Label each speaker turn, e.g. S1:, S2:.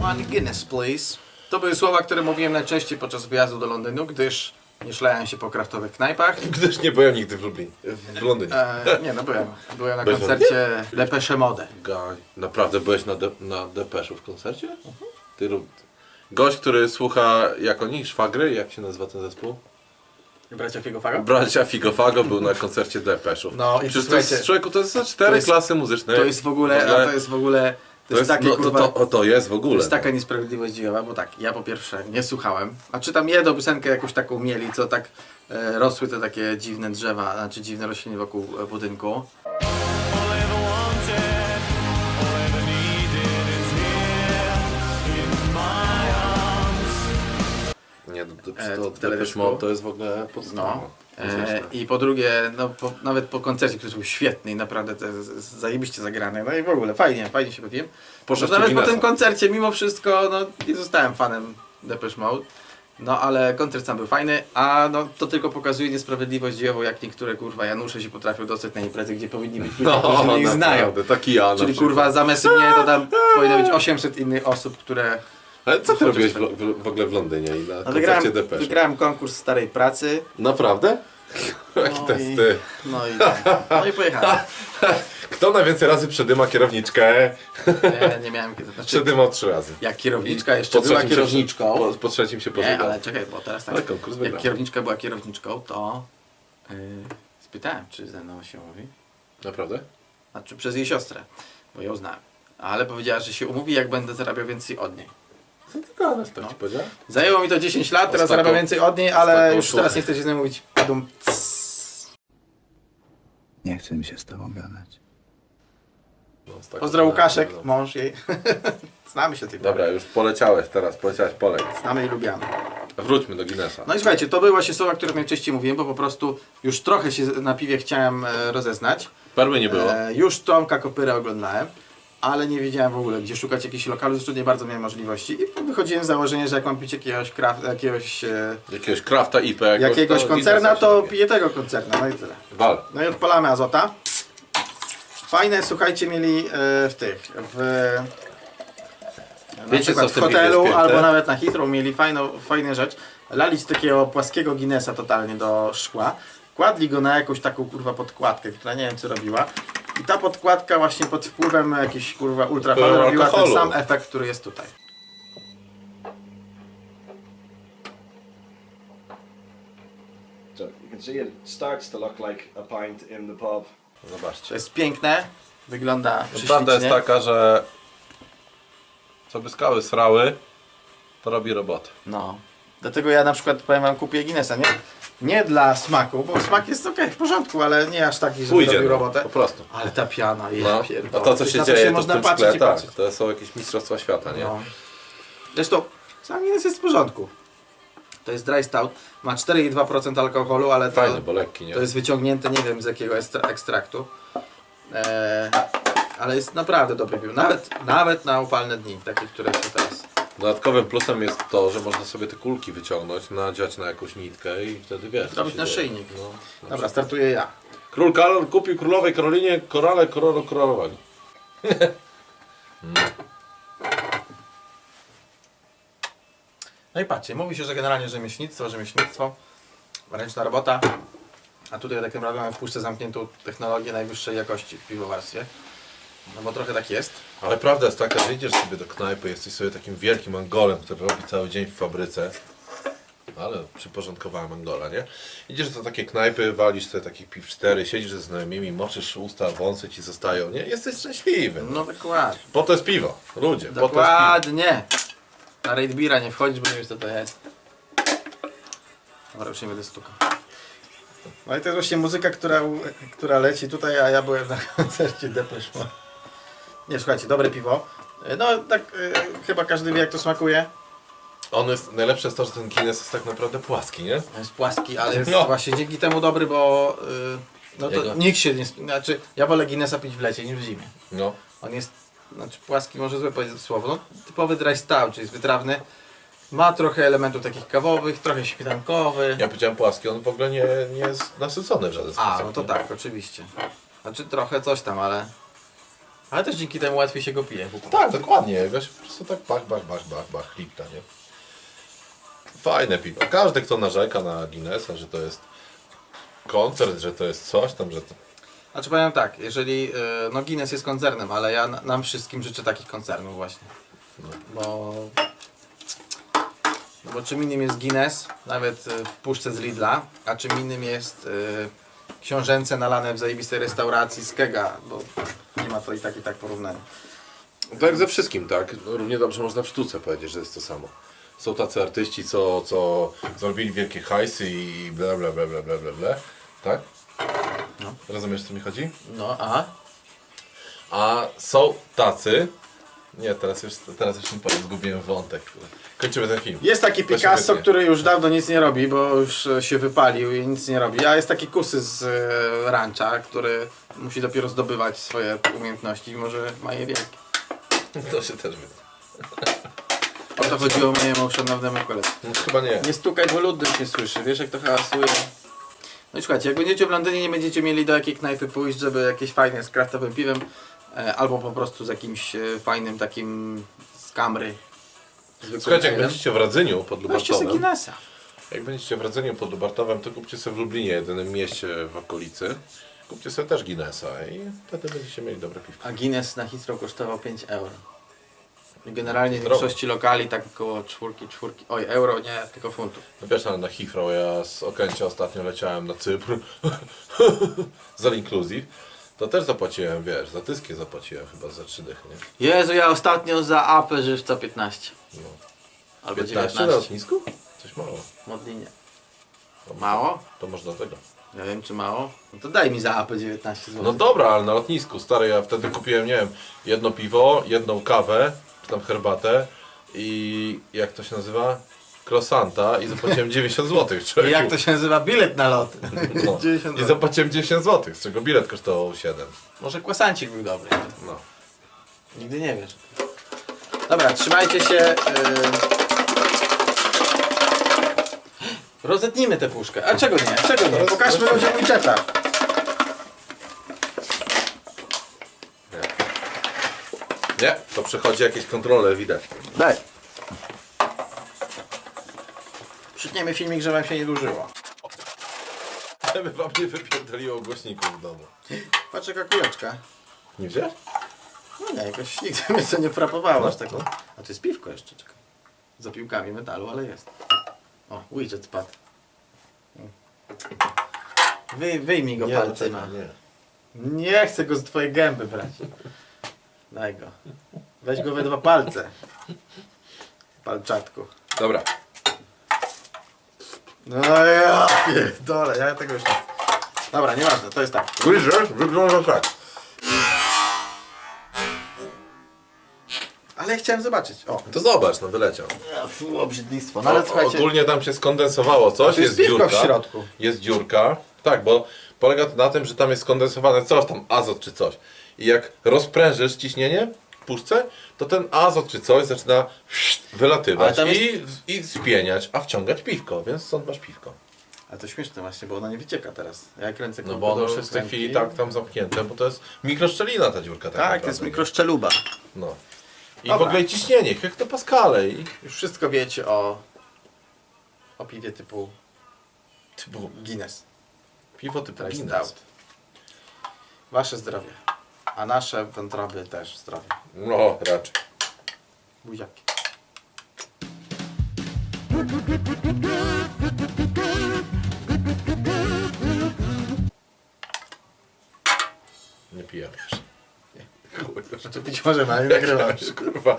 S1: One Guinness, please. To były słowa, które mówiłem najczęściej podczas wyjazdu do Londynu, gdyż nie szlałem się po kraftowych knajpach.
S2: Gdyż nie byłem nigdy w Lublinie, w Londynie.
S1: E, nie, no byłem. Byłem na
S2: w
S1: koncercie Depeche Mode.
S2: Gaj, naprawdę byłeś na, de, na Depeszu w koncercie? Ty rób... Gość, który słucha, jak oni, szwagry, jak się nazywa ten zespół?
S1: Bracia Figofago?
S2: Bracia Figofago był na koncercie Depeszów.
S1: No i
S2: Przecież to jest,
S1: słuchajcie,
S2: człowieku, to jest za cztery
S1: to jest-
S2: klasy muzyczne.
S1: To jest w ogóle, a to jest w ogóle, to,
S2: to
S1: jest, takie
S2: no, to,
S1: kurwa,
S2: to, o, to jest w ogóle.
S1: To jest taka
S2: no.
S1: niesprawiedliwość dziejowa, bo tak, ja po pierwsze nie słuchałem, a czy tam jedną piosenkę jakąś taką mieli, co tak e, rosły te takie dziwne drzewa, znaczy dziwne rośliny wokół e, budynku.
S2: To,
S1: E,
S2: to,
S1: w
S2: to, jest w ogóle podstawa.
S1: No. E. I po drugie, no, po, nawet po koncercie, który był świetny i naprawdę to jest zajebiście zagrany, no i w ogóle fajnie, fajnie się bawiłem.
S2: Poszedł
S1: Nawet po tym koncercie, mimo wszystko, no nie zostałem fanem Depeche Mode. No ale koncert sam był fajny, a no to tylko pokazuje niesprawiedliwość dziejową, jak niektóre kurwa Janusze się potrafią dostać na imprezy, gdzie powinni być ludzie, którzy nie ich znają.
S2: taki ja
S1: Czyli
S2: przykład.
S1: kurwa zamiast mnie to tam powinno być 800 innych osób, które...
S2: Ale co ty robiłeś w, w, w ogóle w Londynie i na
S1: No,
S2: koncercie
S1: wygrałem,
S2: Depesze?
S1: wygrałem konkurs starej pracy.
S2: Naprawdę? Jaki
S1: No
S2: to jest
S1: i-
S2: ty?
S1: No i, no i pojechałem.
S2: Kto najwięcej razy przedyma kierowniczkę?
S1: Nie, nie miałem kiedy. Znaczy,
S2: Przedymał trzy razy.
S1: jak kierowniczka jeszcze była
S2: trzecim się-
S1: kierowniczką.
S2: Po, po trzecim się
S1: Nie,
S2: pożegnał.
S1: ale czekaj, bo teraz tak.
S2: Ale konkurs
S1: Jak
S2: wygrał.
S1: kierowniczka była kierowniczką, to yy, spytałem, czy ze mną się umówi.
S2: Naprawdę?
S1: Znaczy przez jej siostrę, bo ją znałem. Ale powiedziała, że się umówi, jak będę zarabiał więcej od niej.
S2: Tak
S1: No.
S2: ci powiedział?
S1: Zajęło mi to 10 lat, teraz
S2: taką-
S1: zarabiam więcej od niej, ale
S2: taką
S1: już teraz nie chcę się z nią mówić. Padum.
S3: Nie chce mi się z tobą gadać.
S2: No, z taką-
S1: Pozdro Łukaszek,
S2: No.
S1: mąż jej. Znamy się tej
S2: Dobra, już poleciałeś teraz, poleciałeś poleć.
S1: Znamy i lubimy.
S2: Wróćmy do Guinnessa.
S1: No i słuchajcie, to były właśnie słowa, które najczęściej mówiłem, bo po prostu już trochę się na piwie chciałem e, rozeznać.
S2: Perły nie było.
S1: E, już Tomka Kopyrę oglądałem, ale nie wiedziałem w ogóle, gdzie szukać jakichś lokalu, zresztą nie bardzo miałem możliwości. I wychodziłem z założenia, że jak mam pić jakiegoś, kraft, jakiegoś, e,
S2: Jakiegoś Krafta IP. jakoś,
S1: jakiegoś
S2: to
S1: koncerna, to
S2: się robi.
S1: piję tego koncerna, no i tyle.
S2: Wal.
S1: No i odpalamy azota. Fajne, słuchajcie, mieli e, w tych, w, na
S2: Wiecie,
S1: przykład
S2: co w
S1: w
S2: tym piwie
S1: hotelu
S2: jest piękne?
S1: albo nawet na Heathrow mieli fajną, fajną rzecz. Lalić takiego płaskiego Guinnessa totalnie do szkła. Kładli go na jakąś taką kurwa podkładkę, która nie wiem co robiła. I ta podkładka właśnie pod wpływem jakiejś kurwa ultrafali
S2: Wpływem
S1: robiła ten
S2: alkoholu.
S1: sam efekt, który jest tutaj.
S4: So you can see it starts to look like a pint in the pub.
S1: To
S2: Zobaczcie.
S1: jest piękne, wygląda
S2: Prawda
S1: prześlicznie.
S2: jest taka, że co by skały srały, to robi robotę.
S1: No. Dlatego ja na przykład powiem wam kupię Guinnessa, nie? Nie dla smaku, bo smak jest okej, w porządku, ale nie aż taki, żeby
S2: Pójdzie,
S1: robił
S2: no,
S1: robotę.
S2: po prostu.
S1: Ale ta piana, ja
S2: No.
S1: pierdolę.
S2: A to co się
S1: na
S2: dzieje, to w
S1: można
S2: tym
S1: patrzeć
S2: szkle,
S1: i
S2: tak,
S1: patrzeć.
S2: to są jakieś mistrzostwa świata, nie?
S1: No. Zresztą sam Guinness jest w porządku. To jest dry stout, ma 4,2% alkoholu, ale to,
S2: Fajny, bo lekki, nie?
S1: to jest wyciągnięte nie wiem z jakiego ekstra, ekstraktu. Eee, ale jest naprawdę dobry pił. Nawet, nawet na upalne dni, takie, które są teraz.
S2: Dodatkowym plusem jest to, że można sobie te kulki wyciągnąć, nadziać na jakąś nitkę i wtedy wiesz. co
S1: Zrobić
S2: się
S1: na
S2: dzieje.
S1: szyjnik.
S2: No.
S1: Dobra, startuję ja.
S2: Król Karol kupił królowej Karolinie korale korono korolowali.
S1: No i patrzcie, mówi się, że generalnie rzemieślnictwo, rzemieślnictwo, ręczna robota, a tutaj tak naprawdę mamy w puszce zamkniętą technologię najwyższej jakości w piwowarstwie. No bo trochę tak jest.
S2: Ale prawda jest taka, że idziesz sobie do knajpy, jesteś sobie takim wielkim Angolem, który robi cały dzień w fabryce. Ale przyporządkowałem Angola, nie? Idziesz do takiej knajpy, walisz sobie takich piw cztery, siedzisz ze znajomymi, moczysz usta, wąsy ci zostają, nie? Jesteś szczęśliwy.
S1: No dokładnie.
S2: Po to jest piwo, ludzie, po to jest piwo.
S1: Dokładnie. Na raid beera nie wchodzisz, bo nie wiesz co to jest. Dobra, już nie będę stukał. No i to jest właśnie muzyka, która, która leci tutaj, a ja byłem na koncercie Depeche Mode. Nie, słuchajcie, dobre piwo. No tak, y, chyba każdy wie jak to smakuje.
S2: On jest, najlepsze jest to, że ten Guinness jest tak naprawdę płaski, nie?
S1: Jest płaski, ale jest
S2: No.
S1: właśnie dzięki temu dobry, bo y, no to
S2: Jego-
S1: nikt się nie... sp- Znaczy, ja wolę Guinnessa pić w lecie niż w zimie.
S2: No.
S1: On jest, znaczy płaski może złe powiedzieć słowo, no typowy dry stout, czyli jest wytrawny. Ma trochę elementów takich kawowych, trochę śmietankowy.
S2: Ja powiedziałem płaski, on w ogóle nie, nie jest nasycony w żaden sposób.
S1: A, no to
S2: nie?
S1: tak, oczywiście. Znaczy trochę coś tam, ale Ale też dzięki temu łatwiej się go pije.
S2: Tak, dokładnie. Weź po prostu tak bach, bach, bach, bach, bach, lipta, nie? Fajne piwo. Każdy, kto narzeka na Guinnessa, że to jest koncert, że to jest coś tam, że to...
S1: Znaczy powiem tak, jeżeli, y, no Guinness jest koncernem, ale ja na- nam wszystkim życzę takich koncernów właśnie. Bo, bo czym innym jest Guinness, nawet y, w puszce z Lidla, a czym innym jest y, książęce nalane w zajebistej restauracji z Kega, bo nie ma to i tak i tak porównania.
S2: Tak ze wszystkim, tak? Równie dobrze można w sztuce powiedzieć, że jest to samo. Są tacy artyści, co, co zrobili wielkie hajsy i bla bla bla bla bla bla, bla. tak?
S1: No.
S2: Rozumiesz, co mi chodzi?
S1: No, a?
S2: A są tacy... Nie, teraz już, teraz już nie powiem, zgubiłem wątek. Kończymy ten film.
S1: Jest taki
S2: To się
S1: Picasso,
S2: wytnie.
S1: który już dawno nic nie robi, bo już e, się wypalił i nic nie robi. A jest taki Kusy z e, rancha, który musi dopiero zdobywać swoje umiejętności i może ma je wielkie.
S2: To się też wytnie.
S1: O to chodziło mojemu szanownemu koledze.
S2: No, chyba nie.
S1: Nie stukaj, bo ludność nie słyszy. Wiesz jak to hałasuje? No i słuchajcie, jak będziecie w Londynie, nie będziecie mieli do jakiej knajpy pójść, żeby jakieś fajne z kraftowym piwem, albo po prostu z jakimś e, fajnym takim z kamry.
S2: Słuchajcie, jak będziecie w Radzeniu pod Lubartowem,
S1: Guinnessa.
S2: jak będziecie w Radzeniu pod Lubartowem, to kupcie sobie w Lublinie, jedynym mieście w okolicy, kupcie sobie też Guinnessa i wtedy będziecie mieli dobre piwko.
S1: A Guinness na Heathrow kosztował 5 euro. Generalnie w większości lokali tak około czwórki, czwórki, oj euro nie, tylko funtów.
S2: No wiesz, na Heathrow ja z Okęcia ostatnio leciałem na Cypr za inclusive, to też zapłaciłem, wiesz, za tyskie zapłaciłem chyba za 3 dychy, nie?
S1: Jezu, ja ostatnio za apę żywca 15.
S2: No.
S1: Albo
S2: 15 na
S1: 19.
S2: lotnisku? Coś mało.
S1: Modlinie.
S2: To
S1: Mało?
S2: To można tego.
S1: Ja wiem czy mało. No to daj mi za apę 19 zł.
S2: No dobra, ale na lotnisku, stary, ja wtedy kupiłem, nie wiem, jedno piwo, jedną kawę, czy tam herbatę i jak to się nazywa? Krosanta i zapłaciłem 90 zł.
S1: I jak to się nazywa? Bilet na lot.
S2: No.
S1: 90
S2: I
S1: zł.
S2: zapłaciłem 10 zł, z czego bilet kosztował 7.
S1: Może kwasancik był dobry.
S2: No.
S1: Nigdy nie wiesz. Dobra, trzymajcie się. Yy... Rozetnijmy tę puszkę. A czego nie? Czego nie? Pokażmy ludziom widgeta.
S2: Nie, to przechodzi jakieś kontrole, widać.
S1: Daj. Przytniemy filmik, że wam się nie dłużyło.
S2: Żeby wam nie wypierdoliło głośników w domu.
S1: Patrz jaka kuleczka.
S2: Nie widziałeś?
S1: No nie, jakoś nigdy mnie to nie frapowało aż
S2: No,
S1: tak.
S2: no.
S1: A to jest piwko jeszcze, czekaj. Za piłkami metalu, ale jest. O, widget spadł. Wy, wyjmij go
S2: Nie,
S1: palcem.
S2: nie.
S1: Nie chcę go z twojej gęby brać. Daj go. Weź go we dwa palce. Palczatku.
S2: Dobra.
S1: No ja pierdolę, ja tego już nie... Dobra, nieważne, to jest tak.
S2: Widzisz? Wygląda tak.
S1: Ale chciałem zobaczyć. O,
S2: To zobacz, no wyleciał.
S1: fu, obrzydlistwo. No ale
S2: O-
S1: słuchajcie,
S2: Ogólnie tam się skondensowało coś,
S1: jest
S2: jest,
S1: piwko w
S2: dziurka.
S1: środku.
S2: Jest dziurka. Tak, bo polega to na tym, że tam jest skondensowane coś tam, azot czy coś. I jak rozprężysz ciśnienie puszce, to ten azot czy coś zaczyna wylatywać
S1: jest-
S2: i, i spieniać, a wciągać piwko, więc stąd masz piwko.
S1: Ale to śmieszne właśnie, bo ona nie wycieka teraz. Ja kręcę
S2: No bo ono już jest w tej chwili tak tam zamknięte, bo to jest mikroszczelina ta dziurka. Tak,
S1: Tak, to jest mikroszczeluba.
S2: No. I
S1: Dobra.
S2: w ogóle ciśnienie, hektopaskale i
S1: Już wszystko wiecie o, o piwie typu
S2: typu
S1: Guinness.
S2: piwo typu
S1: Dry
S2: Guinness.
S1: Wasze zdrowie. A nasze wątroby też zdrowie.
S2: No, raczej.
S1: Buziaki.
S2: Nie pijemy jeszcze. Nie. Kurwa.
S1: Możemy, ale nie nagrywamy.
S2: Kurwa.